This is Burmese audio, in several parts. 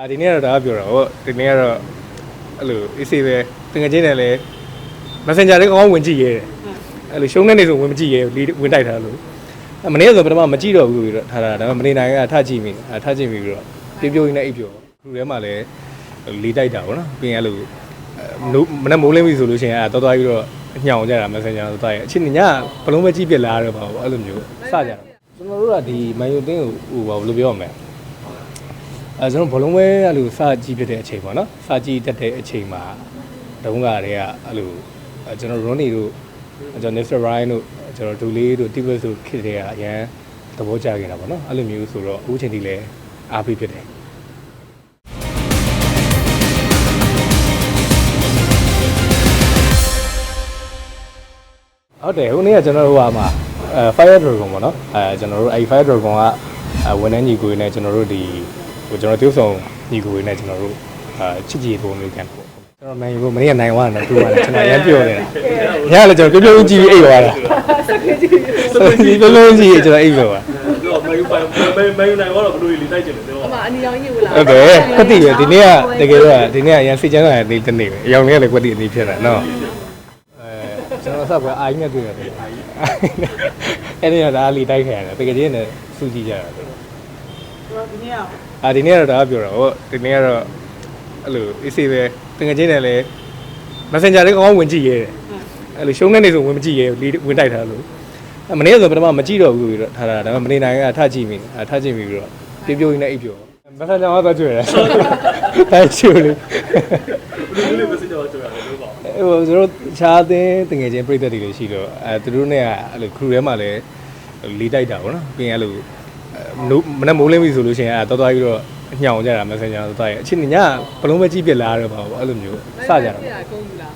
အာဒီနေ့ကတော့ဒါကပြောတာဟောဒီနေ့ကတော့အဲ့လိုအေးဆေးပဲတကယ်ချင်းတယ်လေ Messenger လေးကောင်းကောင်းဝင်ကြည့်ရဲတယ်အဲ့လိုရှုံးတဲ့နေဆိုဝင်မကြည့်ရဲဘူးလီဝင်တိုက်ထားလို့အဲ့မနေ့ကဆိုပထမမကြည့်တော့ဘူးပြီးတော့ထားတာဒါပေမဲ့မနေနိုင်ကထကြည့်မိအဲထကြည့်မိပြီးတော့ပြပြရင်းနဲ့အိပ်ပျော်လူထဲမှာလည်းလီတိုက်တာပေါ့နော်ပြီးရင်အဲ့လိုမနေ့မိုးလင်းပြီဆိုလို့ရှိရင်အဲတော်တော်ကြီးတော့ညှောင်ကြတာ Messenger တော့တိုက်ရအချင်းညဘလုံးပဲကြည့်ပြလာတော့ပါဘူးအဲ့လိုမျိုးစကြတာကျွန်တော်တို့ကဒီ Man U တင်းကိုဟိုဘာလို့ပြောရမလဲ အဲကျွန်တော်ဘလုံးပဲအဲ့လိုစကြည့်ဖြစ်တဲ့အချိန်ပေါ့နော်စကြည့်တတ်တဲ့အချိန်မှာတုန်းကတည်းကအဲ့လိုအဲကျွန်တော် Ronnie တို့ကျွန်တော် Mr. Ryan တို့ကျွန်တော်ဒူလေးတို့ Tibet တို့ခစ်တဲ့ကအရန်သဘောကျခဲ့တာပေါ့နော်အဲ့လိုမျိုးဆိုတော့အခုချိန်ထိလည်းအားပေးဖြစ်တယ်ဟုတ်တယ်ဟိုနေ့ကကျွန်တော်တို့ဟာမှာအဲ Fire Dragon ပေါ့နော်အဲကျွန်တော်တို့အဲ Fire Dragon ကအဲဝန်ထမ်းညီကိုတွေနဲ့ကျွန်တော်တို့ဒီ ဟိုကျွန်တော်တို့ဆောင်ညီကိုတွေနဲ့ကျွန်တော်တို့အာချစ်ကြည်ပုံမျိုးကန်ပေါ့ကျွန်တော်မန်ယူကိုမနေ့ကနိုင်သွားတယ်တူပါတယ်ကျွန်တော်ရမ်းပြောနေတာညလည်းကျွန်တော်ပြုံးပြုံးကြည့်ပြီးအိပ်သွားတာဒီပြုံးပြုံးကြည့်ကျွန်တော်အိပ်သွားတာတော့မယူပိုင်မမယူနိုင်တော့ဘလို့လီတိုက်ကျင်တယ်တော့အမအနီရောင်ကြီးဝလာဟုတ်တယ်ကွက်တိပဲဒီနေ့ကတကယ်တော့ဒီနေ့ကရန်စိတ်ချမ်းသာတဲ့နေ့တစ်နေ့ပဲအယောင်လေးကလည်းကွက်တိအနည်းဖြစ်တာနော်အဲကျွန်တော်ဆက်ပဲအာကြီးနဲ့တွေ့ရတယ်အာကြီးအဲ့ဒီကဒါလီတိုက်ခဲ့ရတယ်တကယ်ချင်းနဲ့စူးကြည့်ကြတာဆို တော့ဒီနေ့ကအာဒီနေ့ကတော့ဒါကပြောတာဟောဒီနေ့ကတော့အဲ့လိုအေးဆေးပဲတကယ်ချင်းနဲ့လည်း Messenger လေးကောင်းကောင်းဝင်ကြည့်ရဲတယ်အဲ့လိုရှုံးတဲ့နေဆိုဝင်မကြည့်ရဲဘူးလီဝင်တိုက်ထားလို့အမနေ့ကဆိုပထမမကြည့်တော့ဘူးပြီးတော့ထားတာဒါပေမဲ့မနေနိုင်ကထကြည့်မိအဲထကြည့်မိပြီးတော့ပြပြရင်းနဲ့အိပ်ပျော် Messenger မှာသွားကြွရတယ်တိုက်ချူလေးဘလို့လေးမစစ်တော့ကြော်ရတယ်လို့ပေါ့ဟိုသူတို့ခြားသင်းတငယ်ချင်းပြိသက်တွေလည်းရှိတော့အဲသူတို့နဲ့ကအဲ့လို crew ထဲမှာလည်းလီတိုက်တာပေါ့နော်ပြီးရင်အဲ့လို မနက်မိုးလင်းပြီဆိုလို့ရှိရင်အဲတော်တော်ကြီးတော့ညှောင်ကြတာ messenger တော့တိုက်ရအချင်းညဘလုံးပဲကြည့်ပြလာတော့ပါဘူးအဲ့လိုမျိုးစကြတာပြတာကုန်ပြီလား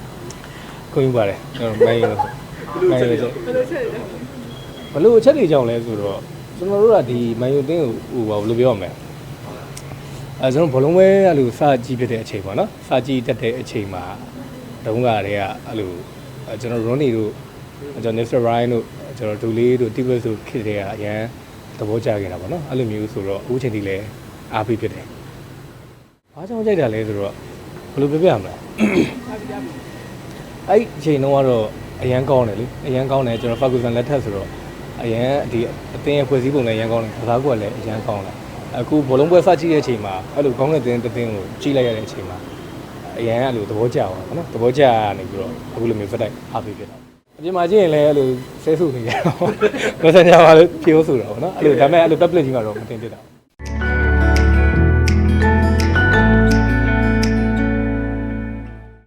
ခွင့်ပြုပါတယ်ကျွန်တော်မိုင်းလို့မိုင်းလို့ဘယ်လိုချက်လဲဘလို့အချက်တွေကြောင့်လဲဆိုတော့ကျွန်တော်တို့ကဒီမိုင်းယူတင်းကိုဟိုဘာလို့ပြောရမလဲအဲကျွန်တော်ဘလုံးပဲအဲ့လိုစကြည့်ဖြစ်တဲ့အချိန်ပေါ့နော်စကြည့်တတ်တဲ့အချိန်မှာတုန်းကတည်းကအဲ့လိုအဲကျွန်တော် Ronnie တို့ကျွန်တော် Mr. Ryan တို့ကျွန်တော်ဒူလေးတို့ Tibet တို့ခစ်တဲ့ကအရန်သ ဘောကျခဲ့တာပေါ့နော်အဲ့လိုမျိုးဆိုတော့အခုချိန်ထိလည်းအားပေးဖြစ်တယ်။ဘာကြောင့်ကြိုက်တာလဲဆိုတော့ဘယ်လိုပြောပြရမလဲဟာပြပြပြီအဲ့ဒီအချိန်တုန်းကတော့အရန်ကောင်းတယ်လေအရန်ကောင်းတယ်ကျွန်တော် Ferguson လက်ထက်ဆိုတော့အရန်ဒီအသင်းရဲ့ဖွဲ့စည်းပုံလည်းအရန်ကောင်းတယ်ကစားကွက်လည်းအရန်ကောင်းတယ်အခုဘောလုံးပွဲစကြည့်တဲ့အချိန်မှာအဲ့လိုကောင်းတဲ့တင်းတင်းကိုကြည့်လိုက်ရတဲ့အချိန်မှာအရန်အဲ့လိုသဘောကျသွားတာနော်သဘောကျနေပြီးတော့အခုလိုမျိုးစက်တိုက်အားပေးဖြစ်တာအ ပြင်မှာကြည့်ရင်လည်းအဲ့လိုဆဲဆုနေကြတော့ Messenger မှာလည်းဖြိုးဆိုတာပေါ့နော်အဲ့လိုဒါပေမဲ့အဲ့လို public ကြီးမှာတော့မတင်ဖြစ်တာ